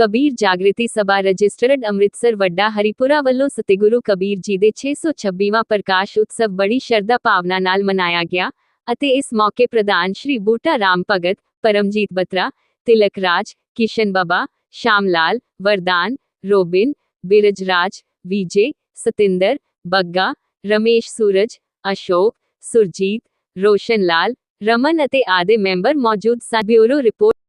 Kabir Jagriti Sabha registered Amritsar Vadda Haripura ਵੱਲੋਂ ਸਤਿਗੁਰੂ ਕਬੀਰ ਜੀ ਦੇ 626ਵਾਂ ਪ੍ਰਕਾਸ਼ ਉਤਸਵ ਬੜੀ ਸ਼ਰਧਾ ਭਾਵਨਾ ਨਾਲ ਮਨਾਇਆ ਗਿਆ ਅਤੇ ਇਸ ਮੌਕੇ ਪ੍ਰਧਾਨ ਸ਼੍ਰੀ ਬੂਟਾ ਰਾਮ ਭਗਤ, ਪਰਮਜੀਤ ਬਤਰਾ, ਤਿਲਕ ਰਾਜ, ਕਿਸ਼ਨ ਬਾਬਾ, ਸ਼ਾਮ ਲਾਲ, ਵਰਦਾਨ, ਰੋਬਿਨ ਬਿਰਜ ਰਾਜ ਵਿਜੇ, ਸਤਿੰਦਰ, ਬੱਗਾ, ਰਮੇਸ਼ ਸੂਰਜ, ਅਸ਼ੋਕ, ਸੁਰਜੀਤ, ਰੋਸ਼ਨ ਲਾਲ, ਰਮਨ ਅਤੇ ਆਦੇ ਮੈਂਬਰ ਮੌਜੂਦ ਸਨ। ਬਿਊਰੋ ਰਿਪੋਰਟ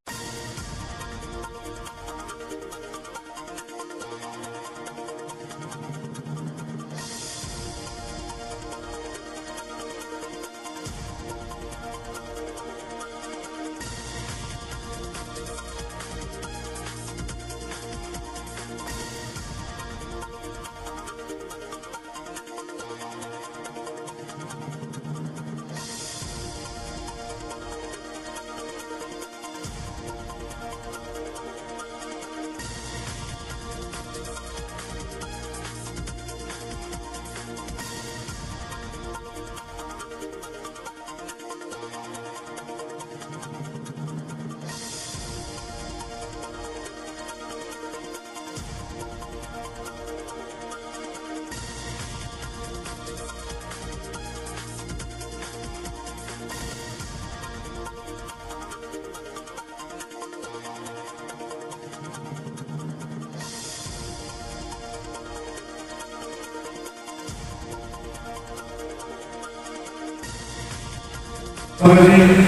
ਜੀ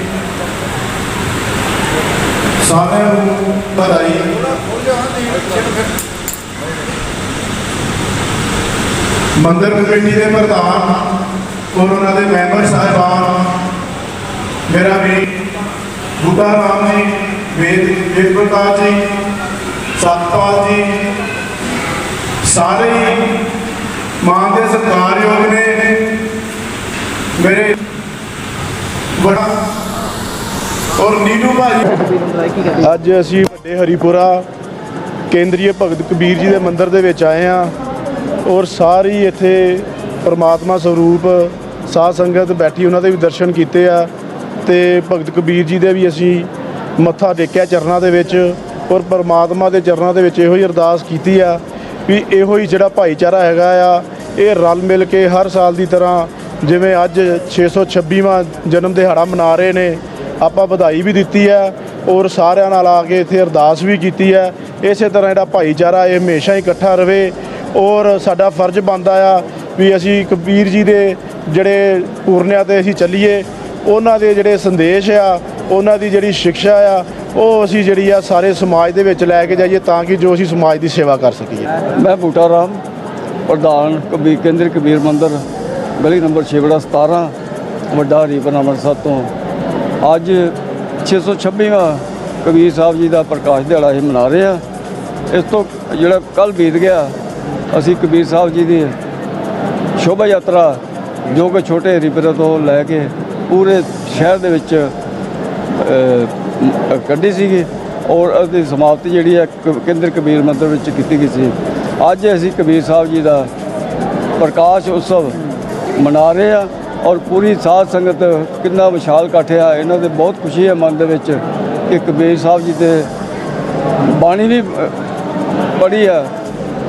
ਸਾਰਿਆਂ ਨੂੰ ਵਧਾਈ। ਮੰਦਰ ਕਮੇਟੀ ਦੇ ਪ੍ਰਧਾਨ ਔਰ ਉਹਨਾਂ ਦੇ ਮੈਂਬਰ ਸਾਹਿਬਾਨ, ਮੇਰਾ ਵੀ ਬੁੱਢਾ ਰਾਮ ਜੀ ਵੇਦ ਵੇਦ ਪ੍ਰਕਾਸ਼ ਜੀ, ਸਤਪਾਲ ਜੀ, ਸਾਰੇ ਹੀ ਮਾਂ ਦੇ ਸਤਿਕਾਰਯੋਗ ਨੇ। ਮੇਰੇ ਬੜਾ। ਔਰ ਨੀਨੂ ਭਾਜੀ ਅੱਜ ਅਸੀਂ ਵੱਡੇ ਹਰੀਪੁਰਾ ਕੇਂਦਰੀ ਭਗਤ ਕਬੀਰ ਜੀ ਦੇ ਮੰਦਿਰ ਦੇ ਵਿੱਚ ਆਏ ਆ ਔਰ ਸਾਰੀ ਇੱਥੇ ਪਰਮਾਤਮਾ ਸਰੂਪ ਸਾਧ ਸੰਗਤ ਬੈਠੀ ਉਹਨਾਂ ਦੇ ਵੀ ਦਰਸ਼ਨ ਕੀਤੇ ਆ ਤੇ ਭਗਤ ਕਬੀਰ ਜੀ ਦੇ ਵੀ ਅਸੀਂ ਮੱਥਾ ਟੇਕਿਆ ਚਰਨਾਂ ਦੇ ਵਿੱਚ ਔਰ ਪਰਮਾਤਮਾ ਦੇ ਚਰਨਾਂ ਦੇ ਵਿੱਚ ਇਹੋ ਹੀ ਅਰਦਾਸ ਕੀਤੀ ਆ ਵੀ ਇਹੋ ਹੀ ਜਿਹੜਾ ਭਾਈਚਾਰਾ ਹੈਗਾ ਆ, ਇਹ ਰਲ ਮਿਲ ਕੇ ਹਰ ਸਾਲ ਦੀ ਤਰ੍ਹਾਂ ਜਿਵੇਂ ਅੱਜ 626ਵਾਂ ਜਨਮ ਦਿਹਾੜਾ ਮਨਾ ਰਹੇ ਨੇ, ਆਪਾਂ ਵਧਾਈ ਵੀ ਦਿੱਤੀ ਹੈ ਔਰ ਸਾਰਿਆਂ ਨਾਲ ਆ ਕੇ ਇੱਥੇ ਅਰਦਾਸ ਵੀ ਕੀਤੀ ਹੈ। ਇਸੇ ਤਰ੍ਹਾਂ ਜਿਹੜਾ ਭਾਈਚਾਰਾ ਇਹ ਹਮੇਸ਼ਾ ਹੀ ਇਕੱਠਾ ਰਵੇ ਔਰ ਸਾਡਾ ਫਰਜ਼ ਬਣਦਾ ਆ ਵੀ ਅਸੀਂ ਕਬੀਰ ਜੀ ਦੇ ਜਿਹੜੇ ਪੂਰਨਿਆਂ ਤੇ ਅਸੀਂ ਚੱਲੀਏ, ਉਹਨਾਂ ਦੇ ਜਿਹੜੇ ਸੰਦੇਸ਼ ਆ, ਉਹਨਾਂ ਦੀ ਜਿਹੜੀ ਸਿੱਖਿਆ ਆ, ਉਹ ਅਸੀਂ ਜਿਹੜੀ ਆ ਸਾਰੇ ਸਮਾਜ ਦੇ ਵਿੱਚ ਲੈ ਕੇ ਜਾਈਏ ਤਾਂ ਕਿ ਜੋ ਅਸੀਂ ਸਮਾਜ ਦੀ ਸੇਵਾ ਕਰ ਸਕੀਏ। ਮੈਂ ਬੂਟਾ ਰਾਮ, ਪ੍ਰਧਾਨ ਕਬੀਰ ਕੇਂਦਰ ਕਬੀਰ ਮੰਦਰ ਗਲੀ ਨੰਬਰ 6 ਬੜਾ 17 ਵੱਡਾ ਹਰੀਪੁਰ ਅੰਮ੍ਰਿਤਸਰ ਤੋਂ। ਅੱਜ 626ਵਾਂ ਕਬੀਰ ਸਾਹਿਬ ਜੀ ਦਾ ਪ੍ਰਕਾਸ਼ ਦਿਹਾੜਾ ਅਸੀਂ ਮਨਾ ਰਹੇ ਆ ਇਸ ਤੋਂ ਜਿਹੜਾ ਕੱਲ ਬੀਤ ਗਿਆ, ਅਸੀਂ ਕਬੀਰ ਸਾਹਿਬ ਜੀ ਦੀ ਸ਼ੋਭਾ ਯਾਤਰਾ, ਜੋ ਕਿ ਛੋਟੇ ਹਰੀਪੁਰ ਤੋਂ ਲੈ ਕੇ ਪੂਰੇ ਸ਼ਹਿਰ ਦੇ ਵਿੱਚ ਕੱਢੀ ਸੀਗੀ ਔਰ ਉਹਦੀ ਸਮਾਪਤੀ ਜਿਹੜੀ ਹੈ ਕੇਂਦਰ ਕਬੀਰ ਮੰਦਰ ਵਿੱਚ ਕੀਤੀ ਗਈ ਸੀ। ਅੱਜ ਅਸੀਂ ਕਬੀਰ ਸਾਹਿਬ ਜੀ ਦਾ ਪ੍ਰਕਾਸ਼ ਉਤਸਵ ਮਨਾ ਰਹੇ ਆ ਔਰ ਪੂਰੀ ਸਾਧ ਸੰਗਤ ਕਿੰਨਾ ਵਿਸ਼ਾਲ ਇਕੱਠ ਆ। ਇਹਨਾਂ ਦੇ ਬਹੁਤ ਖੁਸ਼ੀ ਹੈ ਮਨ ਦੇ ਵਿੱਚ ਕਿ ਕਬੀਰ ਸਾਹਿਬ ਜੀ ਦੇ ਬਾਣੀ ਵੀ ਪੜੀ ਆ।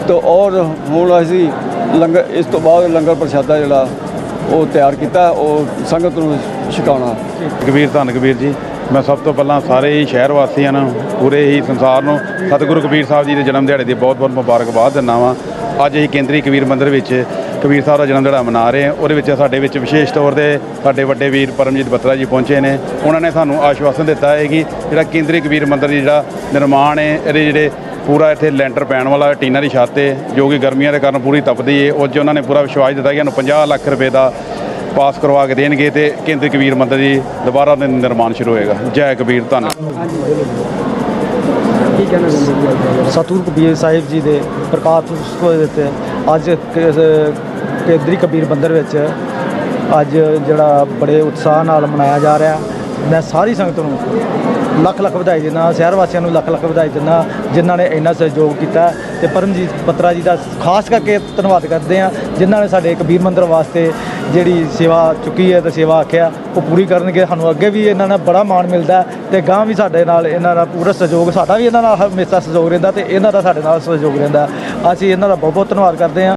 ਤੇ ਔਰ ਹੁਣ ਅਸੀਂ ਲੰਗਰ, ਇਸ ਤੋਂ ਬਾਅਦ ਲੰਗਰ ਪ੍ਰਸ਼ਾਦਾ ਜਿਹੜਾ ਉਹ ਤਿਆਰ ਕੀਤਾ, ਉਹ ਸੰਗਤ ਨੂੰ ਛਕਾਉਣਾ। ਕਬੀਰ, ਧੰਨ ਕਬੀਰ ਜੀ। ਮੈਂ ਸਭ ਤੋਂ ਪਹਿਲਾਂ ਸਾਰੇ ਹੀ ਸ਼ਹਿਰ ਵਾਸੀਆਂ ਨੂੰ, ਪੂਰੇ ਹੀ ਸੰਸਾਰ ਨੂੰ, ਸਤਿਗੁਰੂ ਕਬੀਰ ਸਾਹਿਬ ਜੀ ਦੇ ਜਨਮ ਦਿਹਾੜੇ ਦੀ ਬਹੁਤ ਬਹੁਤ ਮੁਬਾਰਕਬਾਦ ਦਿੰਦਾ ਵਾਂ। ਅੱਜ ਅਸੀਂ ਕੇਂਦਰੀ ਕਬੀਰ ਮੰਦਿਰ ਵਿੱਚ ਕਬੀਰ ਸਾਹਿਬ ਦਾ ਜਨਮ ਦਿਹਾੜਾ ਮਨਾ ਰਹੇ ਹਾਂ। ਉਹਦੇ ਵਿੱਚ ਸਾਡੇ ਵਿੱਚ ਵਿਸ਼ੇਸ਼ ਤੌਰ ਤੇ ਸਾਡੇ ਵੱਡੇ ਵੀਰ ਪਰਮਜੀਤ ਬੱਤਰਾ ਜੀ ਪਹੁੰਚੇ ਨੇ। ਉਹਨਾਂ ਨੇ ਸਾਨੂੰ ਆਸ਼ਵਾਸਨ ਦਿੱਤਾ ਹੈ ਕਿ ਜਿਹੜਾ ਕੇਂਦਰੀ ਕਬੀਰ ਮੰਦਿਰ ਦੀ ਜਿਹੜਾ ਨਿਰਮਾਣ ਹੈ, ਇਹਦੇ ਜਿਹੜੇ ਪੂਰਾ ਇੱਥੇ ਲੈਂਟਰ ਪੈਣ ਵਾਲਾ ਟੀਨਾ ਦੀ ਛੱਤ ਹੈ, ਜੋ ਕਿ ਗਰਮੀਆਂ ਦੇ ਕਾਰਨ ਪੂਰੀ ਤਪਦੀ ਹੈ, ਉਹ 'ਚ ਉਹਨਾਂ ਨੇ ਪੂਰਾ ਵਿਸ਼ਵਾਸ ਦਿੱਤਾ ਕਿ ਸਾਨੂੰ 50 ਲੱਖ ਰੁਪਏ ਦਾ ਪਾਸ ਕਰਵਾ ਕੇ ਦੇਣਗੇ ਤੇ ਕੇਂਦਰੀ ਕਬੀਰ ਮੰਦਿਰ ਦੀ ਦੁਬਾਰਾ ਦੇ ਨਿਰਮਾਣ ਸ਼ੁਰੂ ਹੋਏਗਾ। ਜੈ ਕਬੀਰ ਧੰਨ। ਸਤਿਗੁਰੂ ਕਬੀਰ ਸਾਹਿਬ ਜੀ ਦੇ ਪ੍ਰਕਾਸ਼ ਉਤਸਵ ਦੇ ਉੱਤੇ ਅੱਜ ਕ- ਕੇਂਦਰੀ ਕਬੀਰ ਮੰਦਿਰ ਵਿੱਚ ਅੱਜ ਜਿਹੜਾ ਬੜੇ ਉਤਸ਼ਾਹ ਨਾਲ ਮਨਾਇਆ ਜਾ ਰਿਹਾ। ਮੈਂ ਸਾਰੀ ਸੰਗਤ ਨੂੰ ਲੱਖ ਲੱਖ ਵਧਾਈ ਦਿੰਦਾ, ਸ਼ਹਿਰ ਵਾਸੀਆਂ ਨੂੰ ਲੱਖ ਲੱਖ ਵਧਾਈ ਦਿੰਦਾ, ਜਿਨ੍ਹਾਂ ਨੇ ਇੰਨਾ ਸਹਿਯੋਗ ਕੀਤਾ ਤੇ ਪਰਮਜੀਤ ਪੱਤਰਾ ਜੀ ਦਾ ਖਾਸ ਕਰਕੇ ਧੰਨਵਾਦ ਕਰਦੇ ਆ ਜਿਨ੍ਹਾਂ ਨੇ ਸਾਡੇ ਇੱਕ ਵੀਰ ਮੰਦਰ ਵਾਸਤੇ ਜਿਹੜੀ ਸੇਵਾ ਚੁੱਕੀ ਹੈ ਤੇ ਸੇਵਾ ਆਖਿਆ, ਉਹ ਪੂਰੀ ਕਰਨਗੇ, ਸਾਨੂੰ ਅੱਗੇ ਵੀ ਇਹਨਾਂ ਨਾਲ ਬੜਾ ਮਾਣ ਮਿਲਦਾ ਹੈ ਤੇ ਗਾਂ ਵੀ ਸਾਡੇ ਨਾਲ ਇਹਨਾਂ ਦਾ ਪੂਰਾ ਸਹਿਯੋਗ, ਸਾਡਾ ਵੀ ਇਹਨਾਂ ਨਾਲ ਹਮੇਸ਼ਾ ਸਹਿਯੋਗ ਰਹਿੰਦਾ ਤੇ ਇਹਨਾਂ ਦਾ ਸਾਡੇ ਨਾਲ ਸਹਿਯੋਗ ਰਹਿੰਦਾ। ਅਸੀਂ ਇਹਨਾਂ ਦਾ ਬਹੁਤ ਬਹੁਤ ਧੰਨਵਾਦ ਕਰਦੇ ਹਾਂ।